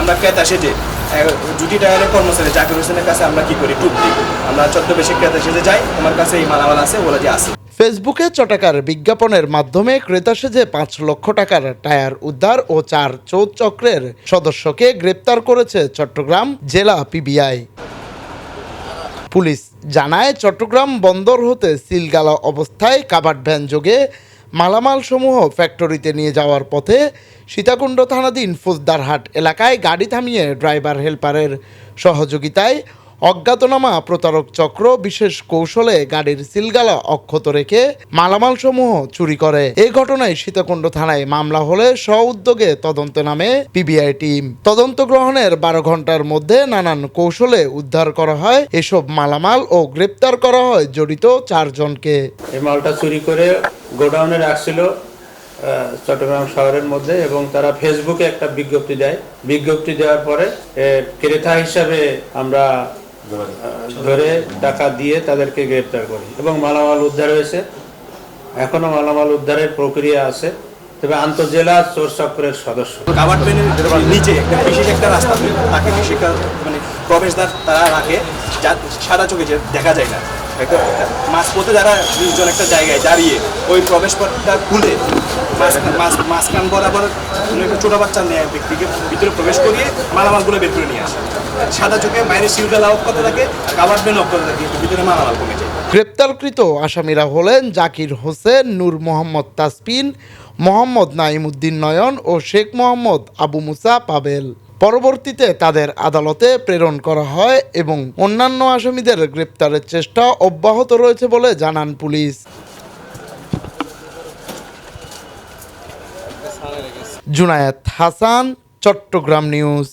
আমরা ক্রেতা সেজে জুটি টায়ারের কর্মচারী জাকির হোসেনের কাছে আমরা কি করি? টুক দিই। আমরা ছদ্মবেশে ক্রেতা সেজে যাই, তোমার কাছে এই মালামাল আছে, বলে যে আছে। ফেসবুকে চটাকার বিজ্ঞাপনের মাধ্যমে ক্রেতা সেজে পাঁচ লক্ষ টাকার টায়ার উদ্ধার ও চার চৌদ চক্রের সদস্যকে গ্রেপ্তার করেছে চট্টগ্রাম জেলা পিবিআই। পুলিশ জানায়, চট্টগ্রাম বন্দর হতে সিলগালা অবস্থায় কাবাড ভ্যান যোগে মালামাল সমূহ ফ্যাক্টরিতে নিয়ে যাওয়ার পথে সীতাকুণ্ড থানাধীন ফৌজদারহাট এলাকায় গাড়ি থামিয়ে ড্রাইভার, হেল্পারের সহযোগিতায় অজ্ঞাতনামা প্রতারক চক্র বিশেষ কৌশলে গাড়ির সিলগালা অক্ষত রেখে মালামাল সমূহ চুরি করে। এই ঘটনায় সীতাকুণ্ড থানায় মামলা হলে স্ব উদ্যোগে তদন্ত নামে পিবিআই টিম। তদন্ত গ্রহণের বারো ঘণ্টার মধ্যে নানান কৌশলে উদ্ধার করা হয়। এসব মালামাল ও গ্রেপ্তার করা হয় জড়িত চারজনকে। এই মালটা চুরি করে গোডাউনে রাখছিল চট্টগ্রাম শহরের মধ্যে এবং তারা ফেসবুকে একটা বিজ্ঞপ্তি দেয়। বিজ্ঞপ্তি দেওয়ার পরে ক্রেতা হিসাবে আমরা ধরে টাকা দিয়ে তাদেরকে গ্রেপ্তার করি এবং মালামাল উদ্ধার হয়েছে। এখনও মালামাল উদ্ধারের প্রক্রিয়া আছে। তবে আন্তজেলা চোর চক্রের সদস্য। কাবার ট্রেনের নিচে একটা বিশেষ একটা রাস্তা, তাকে বিশেষ মানে প্রবেশদ্বার তারা রাখে, যা সাদা চোখে দেখা যায় না। একটা মাঝপথে যারা নির্জন একটা জায়গায় দাঁড়িয়ে ওই প্রবেশ পথটা খুলে মাঝখান- মাঝ- মাঝখান বরাবর কোনো একটা ছোটো বাচ্চা নেয় ব্যক্তিকে, ভিতরে প্রবেশ করিয়ে মালামালগুলো বের করে নিয়ে আসে। সাদা চোখে বাইরে সিলটা লাভ করতে থাকে কাবার ট্রেন অফ থাকে ভিতরে মালামাল কমে যায়। গ্রেপ্তারকৃত আসামিরা হলেন জাকির হোসেন, নূর মোহাম্মদ তাসপিন, মোহাম্মদ নাইমুদ্দিন নয়ন ও শেখ মোহাম্মদ আবু মুসা পাবেল। পরবর্তীতে তাদের আদালতে প্রেরণ করা হয় এবং অন্যান্য আসামিদের গ্রেপ্তারের চেষ্টা অব্যাহত রয়েছে বলে জানান পুলিশ। জুনায়েত হাসান, চট্টগ্রাম নিউজ।